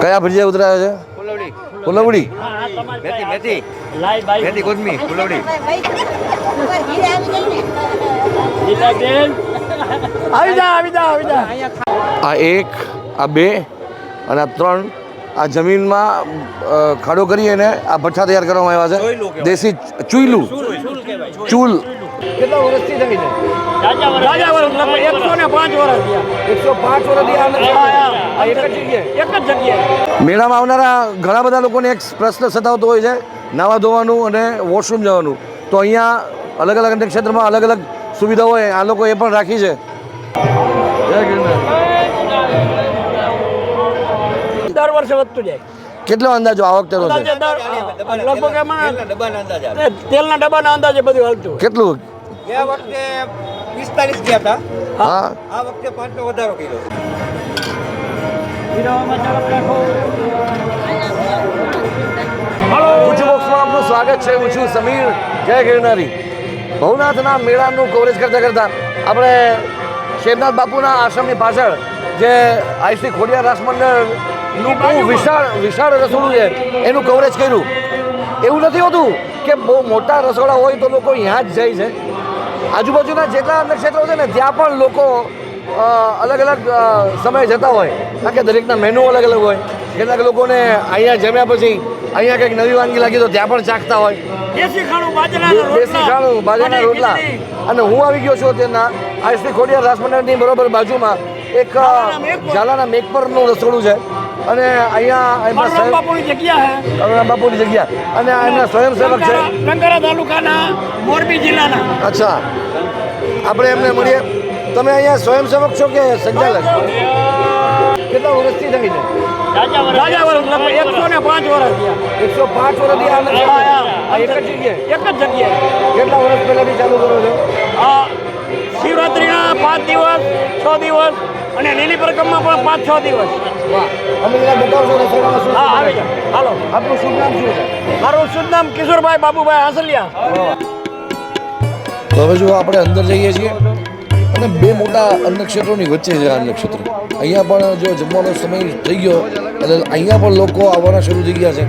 કયા ભજીયા ઉતરાયો છે? ફુલવડી. મેથી મેથી. મેથી કોથમી ફુલવડી. આવી જા આવી જા આવી જા. આ એક આ બે અને આ ત્રણ આ જમીનમાં ખાડો કરી અને આ ભઠ્ઠા તૈયાર કરવામાં આવ્યા છે. દેશી ચૂયલું ચૂલ. કેટલા વર્ષથી થઈ છે? રાજા વર લગભગ એકસો ને પાંચ વર્ષ થયા. એકસો પાંચ વર્ષ એક જ જગ્યાએ એક જ જગ્યાએ. મેળામાં આવનારા ઘણા બધા લોકોને એક પ્રશ્ન સતાવતો હોય છે નાવા ધોવાનું અને વોશરૂમ જવાનું. તો અહીંયા અલગ અલગ ક્ષેત્રમાં અલગ અલગ સુવિધાઓ હોય આ લોકોએ પણ રાખી છે. દર વર્ષે વધતું જાય. કેટલો અંદાજો આ થયો છે? લગભગ એમાં ડબ્બાના અંદાજ આવે? તેલના ડબ્બાના અંદાજે બધું હાલતું કેટલું? ગયા વખતે પિસ્તાલીસ ગયા હતા. હા. આ વખતે પાંચનો વધારો કર્યો. ઊંચું બોક્સમાં આપનું સ્વાગત છે. ઊંચું સમીર જય ગિરનારી. ભવનાથના મેળાનું કવરેજ કરતાં કરતાં આપણે શેરનાથ બાપુના આશ્રમની પાછળ જે આઈસી ખોડિયા રાસ મંડળનું બહુ વિશાળ વિશાળ રસોડું છે. એનું કવરેજ કર્યું. એવું નથી હોતું કે બહુ મોટા રસોડા હોય તો લોકો ત્યાં જ જાય છે. આજુબાજુના જેટલા અન્ય ક્ષેત્રો છે ને ત્યાં પણ લોકો અલગ અલગ સમય જતા હોય. કારણ કે દરેકના મેનુ અલગ અલગ હોય. કેટલાક લોકોને અહીંયા જમ્યા પછી અહીંયા કંઈક નવી વાનગી લાગી તો ત્યાં પણ ચાખતા હોય. દેશી ખાણું બાજરાના રોટલા. અને હું આવી ગયો છું તેના આઈસી ખોડિયાર રાસમંડળની બરોબર બાજુમાં એક ઝાલાના મેકપરનું રસોડું છે. અને અહીંયા એમના બાપુની જગ્યા હે. કરુણા બાપુની જગ્યા. અને એમના સ્વયંસેવક છે. ટંકારા તાલુકાના મોરબી જિલ્લાના. અચ્છા. આપણે એમને મળીએ. તમે અહીંયા સ્વયંસેવક છો કે સંચાલક? કેટલા વર્ષથી થઈ છે? એકસો ને પાંચ વર્ષ થયા. એકસો પાંચ વર્ષથી આ એક જ જગ્યાએ? એક જ જગ્યાએ. કેટલા વર્ષ પહેલાથી ચાલુ કરો છો? આ શિવરાત્રિના પાંચ દિવસ છ દિવસ અને લીલી પરિક્રમા પણ પાંચ છ દિવસ. અમે બતાવશો હા આવી જાઓ. હાલો. આપણું શુભ નામ શું છે? મારું શુભ નામ? કિશોરભાઈ બાબુભાઈ હાસલિયા. તો હવે જો આપણે અંદર જઈએ છીએ અને બે મોટા અન્ય ક્ષેત્રોની વચ્ચે છે આ અન્ય અહીંયા પણ જો જમવાનો સમય થઈ ગયો એટલે અહીંયા પણ લોકો આવવાના શરૂ થઈ ગયા છે.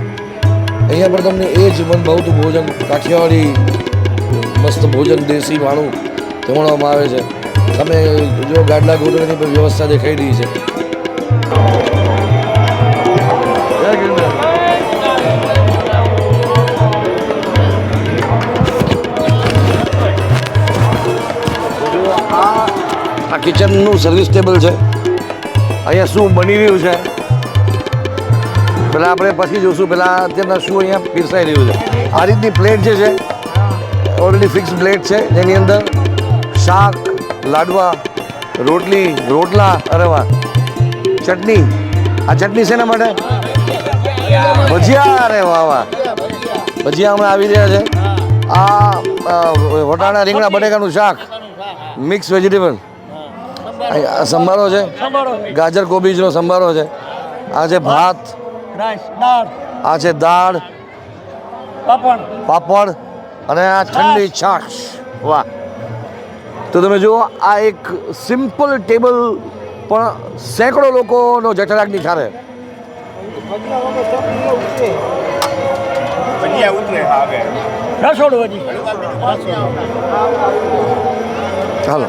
અહીંયા પણ તમને એ જ મન ભાવતું ભોજન કાઠિયાવાડી મસ્ત ભોજન દેશી વાણું જમણવામાં આવે છે. તમે જો ગાડલા પણ વ્યવસ્થા દેખાઈ રહી છે. આ કિચનનું સર્વિસ ટેબલ છે. અહીંયા શું બની રહ્યું છે? પહેલાં આપણે પછી જોશું. પહેલાં અત્યારના શું અહીંયા પીરસાઈ રહ્યું છે. આ રીતની પ્લેટ જે છે ઓલરેડી ફિક્સ પ્લેટ છે. જેની અંદર શાક લાડવા રોટલી રોટલા અરે વાહ ચટણી. આ ચટણી શેના માટે? ભજીયા? અરે વાહ વાહ. ભજીયા હમણાં આવી રહ્યા છે. આ વટાણા રીંગણા બટેકાનું શાક. મિક્સ વેજીટેબલ સંભારો છે. ગાજર કોબીજનો સંભારો છે. આ છે ભાત. આ છે દાળ. પાપડ. પાપડ. અને આ ઠંડી છાશ. વાહ. તો તમે જુઓ આ એક સિમ્પલ ટેબલ પણ સેંકડો લોકોનો જઠરાગની ઠારે. ચાલો.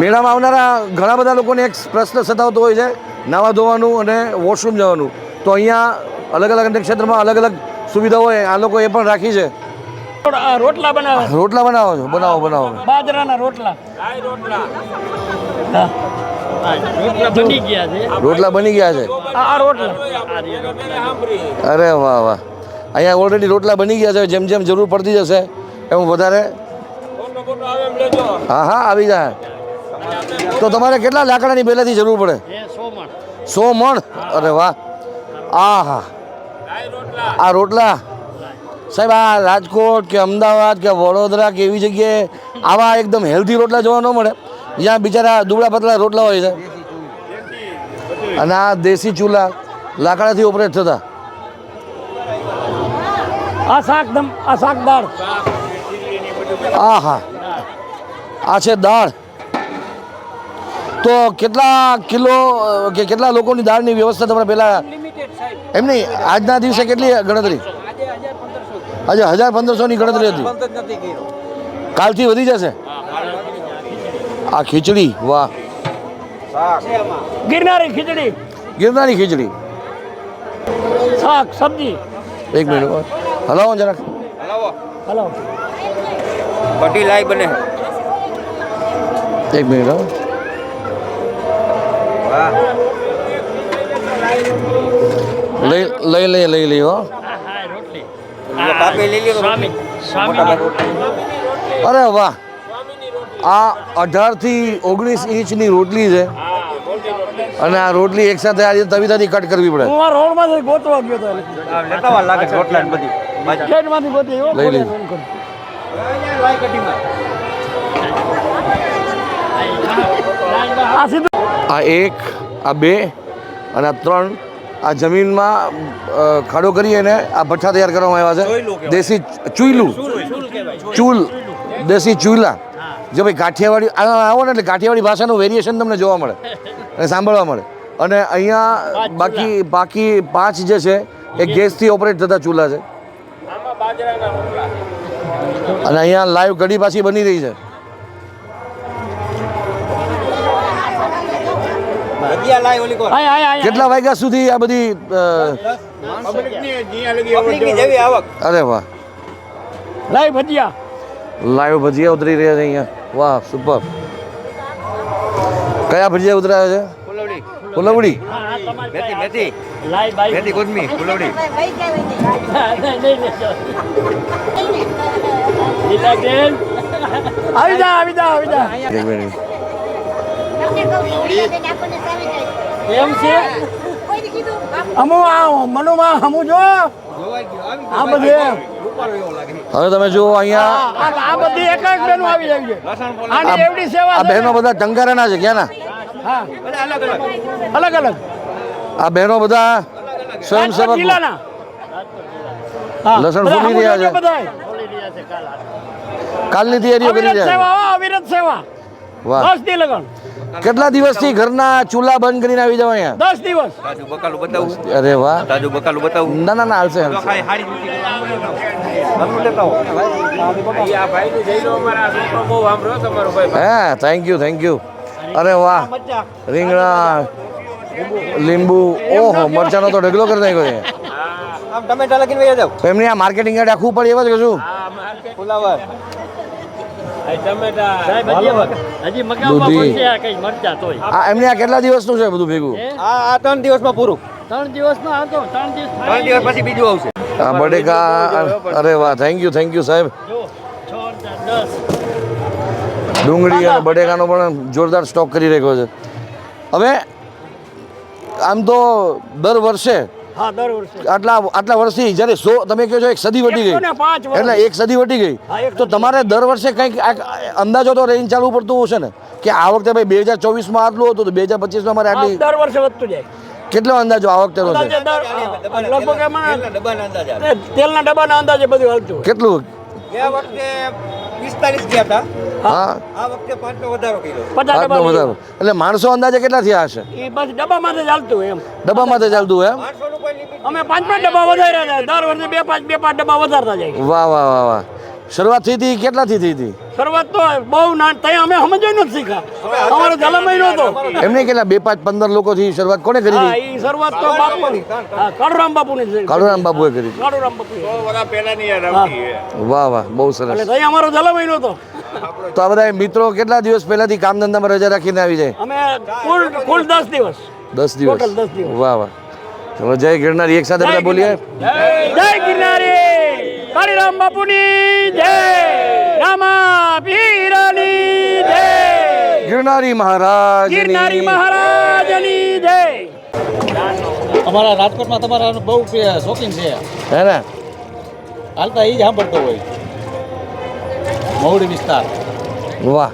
મેળામાં આવનારા ઘણા બધા લોકોને એક પ્રશ્ન સતાવતો હોય છે નાવા ધોવાનું અને વોશરૂમ જવાનું. તો અહીંયા અલગ અલગ અન્ય ક્ષેત્રમાં અલગ અલગ સુવિધાઓ હોય આ લોકો એ પણ રાખી છે. રોટલા બનાવો. રોટલા બનાવો છો? બનાવો બનાવો. બાજરાના રોટલા. રોટલા બની ગયા છે. રોટલા બની ગયા છે? આ રોટલા. અરે વાહ વાહ. અહીંયા ઓલરેડી રોટલા બની ગયા છે. જેમ જેમ જરૂર પડતી જશે એમ વધારે. હા હા આવી જાય. તો તમારે કેટલા લાકડાની પહેલાંથી જરૂર પડે? સો મણ. અરે વાહ. આ હા આ રોટલા? સાહેબ આ રાજકોટ કે અમદાવાદ કે વડોદરા કે એવી જગ્યાએ આવા એકદમ હેલ્ધી રોટલા જોવા ન મળે. જ્યાં બિચારા દુબળા પતલા રોટલા હોય છે. અને આ દેશી ચૂલા લાકડાથી ઓપરેટ થતા. આ શાક દમ આ શાક દાળ. આ હા આ છે દાળ. તો કેટલા કિલો કે કેટલા લોકોની દાળની વ્યવસ્થા તમારે પહેલાં એમ નહીં આજના દિવસે કેટલી ગણતરી? આજે હજાર પંદરસોની ગણતરી હતી. બંધ જ નથી કર્યો કાલથી વધી જશે? આ ખીચડી વાહ. શાક ગિરનારી ખીચડી. ગિરનારી ખીચડી. શાક સબ્જી. એક મિનિટ હલાવો જરાક. હલાવો. હલો બટી લાઈ બને. એક મિનિટ હો. લઈ લઈ લઈ લઈ લઈ હો. અરે વાહ. આ અઢારથી ઓગણીસ ઇંચની રોટલી છે. અને આ રોટલી એકસાથે આજે તવીતાથી કટ કરવી પડે. હું ગોતવા ગયો લેતા લાગે રોટલા ને બધી. લઈ લઈ. આ એક આ બે અને આ ત્રણ આ જમીનમાં ખાડો કરી અને આ ભઠ્ઠા તૈયાર કરવામાં આવ્યા છે. દેશી ચૂયલું. ચૂલ દેશી ચૂલા. જો ભાઈ કાઠિયાવાડી આ આવો ને એટલે કાઠિયાવાડી ભાષાનું વેરિએશન તમને જોવા મળે. અને સાંભળવા મળે. અને અહીંયા બાકી બાકી પાંચ જે છે એ ગેસથી ઓપરેટ થતા ચૂલા છે. અને અહીંયા લાઈવ કઢી પાછી બની રહી છે. કેટલા વાગ્યા સુધી આ બધી અરે વાહ. લાઈવ ભજીયા. લાઈવ ભજીયા ઉતરી રહ્યા છે અહીંયા. વાહ સુપર કયા ભજીયા ઉતરાયા છે? ફુલવડી. ફુલવડી? મેથી મેથી. લાઈ બાઈ. મેથી કોથમી ફુલવડી. આવી જા આવી જા આવી જા. એક મિનિટ. એમ છે? અમુ આ મનુમાં હમુ જો. આ બધે. હવે તમે જુઓ અહીંયા. આ આ બધી એક એક બેનો આવી જાય છે. આની એવડી સેવા આ બહેનો બધા ટંકારાના છે ક્યાંના? હા. અલગ અલગ. અલગ અલગ. આ બહેનો બધા સ્વયંસેવક. જિલ્લાના. લસણ બધા રહ્યા છે. કાલની તૈયારીઓ કરી રહ્યા સેવા અવિરત સેવા. વાહ. દસ દી લગન. કેટલા દિવસથી ઘરના ચૂલા બંધ કરીને આવી જાવ અહીંયા? દસ દિવસ. તાજું બકાલું બતાવું. અરે વાહ. તાજુ બકાલું બતાવું. ના ના ના હાલશે હે થેન્ક યુ થેન્ક યુ અરે વાહ. રીંગણા લીંબુ ઓહો મરચાનો તો ઢગલો કરી નાખ્યો છે. આમ ટમેટા લગીને વહી જાવ એમની આ માર્કેટિંગ યાર્ડ આખું પડે એવા જ કશું ફુલાવર. આ કઈ આ એમને આ કેટલા દિવસનું છે બધું ભેગું? આ આ ત્રણ દિવસમાં પૂરું. ત્રણ દિવસ ત્રણ દિવસ પછી બીજું આવશે. બટેકા અરે વાહ થેન્ક યુ થેન્ક યુ સાહેબ. ડુંગળી અને બટેકાનો પણ જોરદાર સ્ટોક કરી રાખ્યો છે. હવે આમ તો દર વર્ષે હા દર વર્ષે. આટલા આટલા વર્ષથી જ્યારે સો તમે કહો છો એક સદી વટી ગઈ. એટલે એક સદી વટી ગઈ. તો તમારે દર વર્ષે કંઈક અંદાજો તો રેન્જ ચાલવું પડતું હશે ને? કે આ વખતે ભાઈ બે હજાર ચોવીસમાં આટલું હતું તો બે હજાર પચીસમાં મારે આટલી દર વર્ષે વધતું જાય. કેટલો અંદાજો આ વખતે લગભગ તેલના ડબ્બાના અંદાજ આવે. એ તેલના ડબ્બાના અંદાજે બધું હાલતું કેટલું? ગયા વખતે પિસ્તાલીસ ગયા હતા. હા. આ વખતે પાંચનો વધારો કર્યો. પચાસ વધારો. એટલે માણસો અંદાજે કેટલા થયા હશે? એ બસ ડબ્બામાં જ ચાલતું હોય એમ. ડબ્બામાં તો ચાલતું હોય એમ? પાંચસો નું કોઈ લિમિટ અમે પાંચ પાંચ ડબ્બા વધાર્યા જાય દર વર્ષે બે પાંચ બે પાંચ ડબ્બા વધારતા જાય. વાહ વાહ વાહ વાહ. શરૂઆત થઈ હતી કેટલાથી થઈ હતી? શરૂઆત તો બહુ ના ત્યાં અમે સમજાય નથી શીખ્યા અમારો જલમ મહિનો હતો એમને કેટલા બે પાંચ પંદર લોકોથી શરૂઆત કોને કરી હતી? શરૂઆત તો બાપુ કાળુરામ બાપુની ની કાળુરામ એ કરી કાળુરામ બાપુ વાહ વાહ બહુ એટલે સરસ ત્યાં અમારો જલમ મહિનો હતો તો આ બધા મિત્રો કેટલા દિવસ પહેલાથી કામ ધંધામાં રજા રાખીને આવી જાય? અમે કુલ કુલ દસ દિવસ. દસ દિવસ. વાહ વાહ. ચલો જય ગિરનારી એક સાથે બધા બોલીએ. જય ગિરનારી. કાળીરામ બાપુની જય. રામા પીરની જય. ગિરનારી મહારાજ ગિરનારી મહારાજની જય. અમારા રાજકોટમાં તમારા બહુ શોખીન છે. હે ને? હાલતા એ જ સાંભળતો હોય. મહુડી વિસ્તાર વાહ